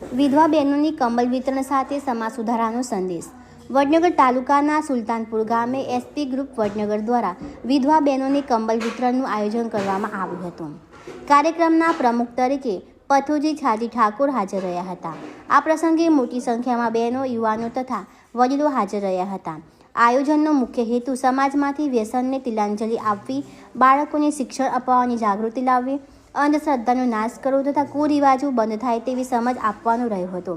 વિધવા બહેનોની કંબલ વિતરણ સાથે સમાજ સુધારાનો સંદેશ. વડનગર તાલુકાના સુલતાનપુર ગામે એસપી ગ્રુપ વડનગર દ્વારા વિધવા બહેનોની કંબલ વિતરણનું આયોજન કરવામાં આવ્યું હતું. કાર્યક્રમના પ્રમુખ તરીકે પથુજી છાજી ઠાકોર હાજર રહ્યા હતા. આ પ્રસંગે મોટી સંખ્યામાં બહેનો, યુવાનો તથા વડીલો હાજર રહ્યા હતા. આયોજનનો મુખ્ય હેતુ સમાજમાંથી વ્યસનને તિલાંજલિ આપવી, બાળકોને શિક્ષણ અપાવવાની જાગૃતિ લાવવી અંધશ્રદ્ધાનો નાશ કરવો તથા કુરિવાજો બંધ થાય તેવી સમજ આપવાનો રહ્યો હતો.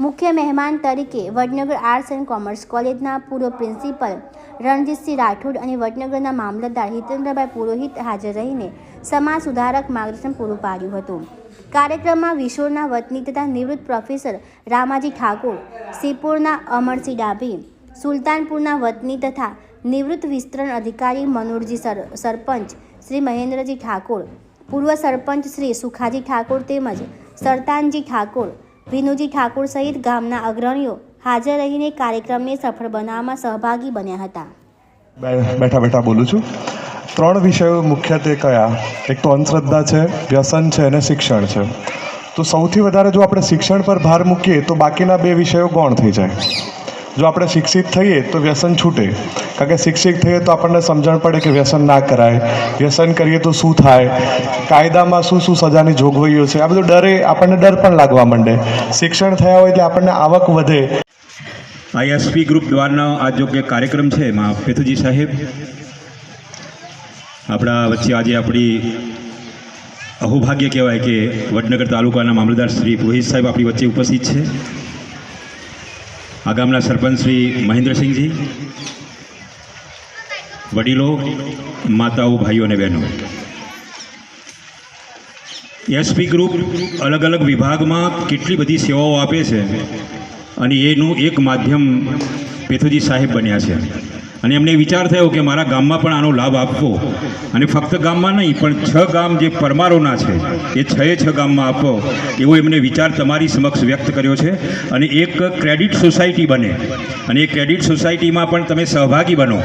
મુખ્ય મહેમાન તરીકે વડનગર આર્ટ્સ એન્ડ કોમર્સ કોલેજના પૂર્વ પ્રિન્સિપલ રણજીતસિંહ રાઠોડ અને વડનગરના મામલતદાર હિતેન્દ્રભાઈ પુરોહિત હાજર રહીને સમાજ સુધારક માર્ગદર્શન પૂરું પાડ્યું હતું. કાર્યક્રમમાં વિશોરના વતની તથા નિવૃત્ત પ્રોફેસર રામાજી ઠાકોર, સિપોરના અમરસિંહ ડાભી, સુલતાનપુરના વતની તથા નિવૃત્ત વિસ્તરણ અધિકારી મનોરજી સર, સરપંચ શ્રી મહેન્દ્રજી ઠાકોર પૂર્વ સરપંચ શ્રી સુખાજી ઠાકોર તેમજ સરતાનજી ઠાકોર, વિનુજી ઠાકોર સહિત ગામના અગ્રણીઓ હાજર રહીને કાર્યક્રમને સફળ બનાવવામાં સહભાગી બન્યા હતા. બેઠા બેઠા બોલું છું. ત્રણ વિષયો મુખ્યત્વે કયા? એક તો અંધશ્રદ્ધા છે, વ્યસન છે અને શિક્ષણ છે. તો સૌથી વધારે જો આપણે શિક્ષણ પર ભાર મૂકીએ તો બાકીના બે વિષયો ગૌણ થઈ જાય. જો આપણે શિક્ષિત થઈએ તો વ્યસન છૂટે. કારણ કે શિક્ષિત થઈએ તો આપણને સમજણ પડે કે વ્યસન ના કરાય. વ્યસન કરીએ તો શું થાય? કાયદામાં શું શું સજાની જોગવાઈઓ છે? આ બધું ડરે, આપણને ડર પણ લાગવા માંડે. શિક્ષણ થયા હોય એટલે આપણને આવક વધે. આઈએસપી ગ્રુપ દ્વારા આ જો કે કાર્યક્રમ છે એમાં પેથુજી સાહેબ. આપણા વચ્ચે આજે આપણી અહોભાગ્ય કહેવાય કે વડનગર તાલુકાના મામલતદાર શ્રી પુરોહિત સાહેબ આપણી વચ્ચે ઉપસ્થિત છે. આ ગામના સરપંચ શ્રી મહેન્દ્રસિંહજી, વડીલો, માતાઓ, ભાઈઓ અને બહેનો. એસપી ગ્રુપ અલગ અલગ વિભાગમાં કેટલી બધી સેવાઓ આપે છે અને એનું એક માધ્યમ પેથુજી સાહેબ બન્યા છે. અને એમને વિચાર થયો કે મારા ગામમાં પણ આનો લાભ આપવો. અને ફક્ત ગામમાં નહીં, પણ છ ગામ જે પરમારોના છે, એ છએ છ ગામમાં આપવો એવો એમને વિચાર તમારી સમક્ષ વ્યક્ત કર્યો છે. અને એક ક્રેડિટ સોસાયટી બને. અને એ ક્રેડિટ સોસાયટીમાં પણ તમે સહભાગી બનો.